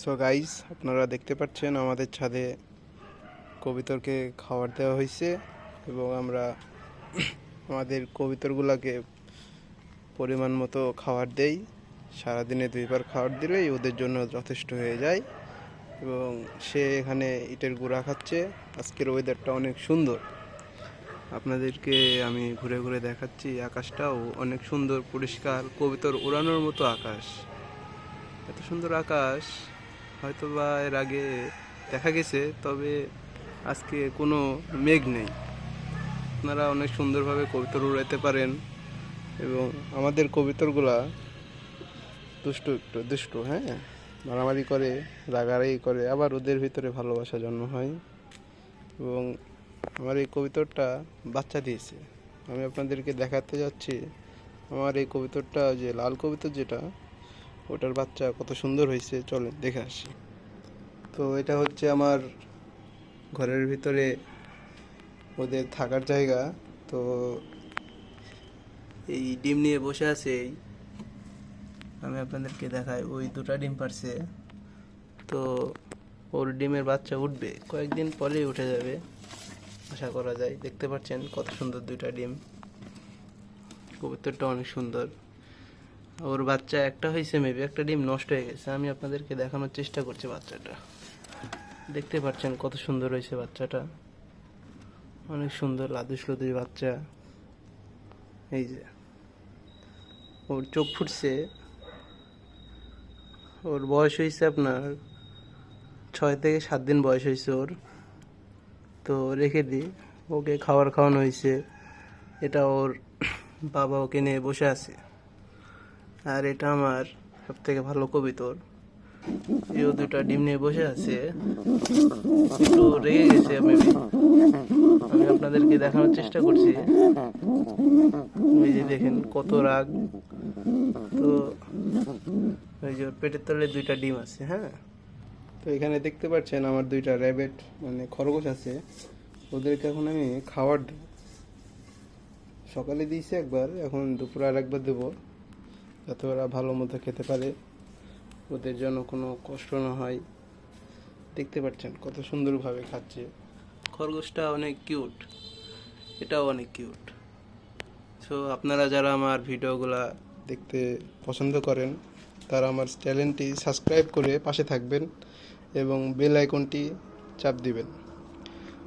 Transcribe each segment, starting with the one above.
So guys আপনারা দেখতে পাচ্ছেন আমাদের ছাদে কবিতরকে খাবার দেওয়া হয়েছে এবং আমরা আমাদের কবিতরগুলোকে পরিমাণ মতো খাবার দেই। সারাদিনে দুইবার খাবার দিলেই ওদের জন্য যথেষ্ট হয়ে যায় এবং সে এখানে ইটের গুঁড়া খাচ্ছে। আজকের ওয়েদারটা অনেক সুন্দর। আপনাদেরকে আমি ঘুরে ঘুরে দেখাচ্ছি আকাশটাও অনেক সুন্দর, পরিষ্কার, কবিতর উড়ানোর মতো আকাশ। এত সুন্দর আকাশ। হয়তো বা এর আগে দেখা গেছে, তবে আজকে কোনো মেঘ নেই। আপনারা অনেক সুন্দরভাবে কবিতর উড়াইতে পারেন এবং আমাদের কবিতরগুলা দুষ্টু একটু, দুষ্টু হ্যাঁ? মারামারি করে, রাগারাগি করে, আবার ওদের ভিতরে ভালোবাসা জন্ম হয়। এবং আমার এই কবিতরটা বাচ্চা দিয়েছে। আমি আপনাদেরকে দেখাতে যাচ্ছি, আমার এই কবিতরটা যে লাল কবিতর যেটা ওটার বাচ্চা কত সুন্দর হয়েছে, চলেন দেখে আসি। তো এটা হচ্ছে আমার ঘরের ভিতরে ওদের থাকার জায়গা। তো এই ডিম নিয়ে বসে আছে। আমি আপনাদেরকে দেখাই, ওই দুটা ডিম পারছে। তো ওর ডিমের বাচ্চা উঠবে, কয়েকদিন পরেই উঠে যাবে। আশা করা যায়, দেখতে পাচ্ছেন কত সুন্দর দুইটা ডিম। কবুতরটা অনেক সুন্দর। ওর বাচ্চা একটা হয়েছে মেবি একটা ডিম নষ্ট হয়ে গেছে। আমি আপনাদেরকে দেখানোর চেষ্টা করছি বাচ্চাটা। দেখতে পাচ্ছেন কত সুন্দর হয়েছে বাচ্চাটা। অনেক সুন্দর লাদুস লুদুস বাচ্চা। এই যে, ওর চোখ ফুটছে। ওর বয়স হয়েছে আপনার ছয় থেকে সাত দিন বয়স হয়েছে ওর। তো রেখে দিই ওকে খাবার খাওয়ানো হয়েছে। এটা ওর বাবা ওকে নিয়ে বসে আছে। আর এটা আমার সব থেকে ভালো কবিতর এও দুটা ডিম নিয়ে বসে আছে। একটু রেগে গেছে আমি আমি আপনাদেরকে দেখানোর চেষ্টা করছি। দেখেন কত রাগ। তো ওই যে পেটের তলে দুইটা ডিম আছে হ্যাঁ? তো এখানে দেখতে পাচ্ছেন আমার দুইটা র্যাবেট মানে খরগোশ আছে। ওদেরকে এখন আমি খাবার সকালে দিয়েছি একবার, এখন দুপুরে আর একবার দেবো। যাতে ওরা ভালো মতো খেতে পারে। ওদের জন্য কোনো কষ্ট না হয়। দেখতে পাচ্ছেন কত সুন্দরভাবে খাচ্ছে। খরগোশটা অনেক কিউট এটাও অনেক কিউট সো আপনারা যারা আমার ভিডিওগুলা দেখতে পছন্দ করেন, তারা আমার চ্যানেলটি সাবস্ক্রাইব করে পাশে থাকবেন এবং বেল আইকনটি চাপ দিবেন।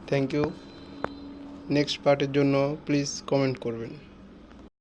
থ্যাংক ইউ নেক্সট পার্টের জন্য প্লিজ কমেন্ট করবেন।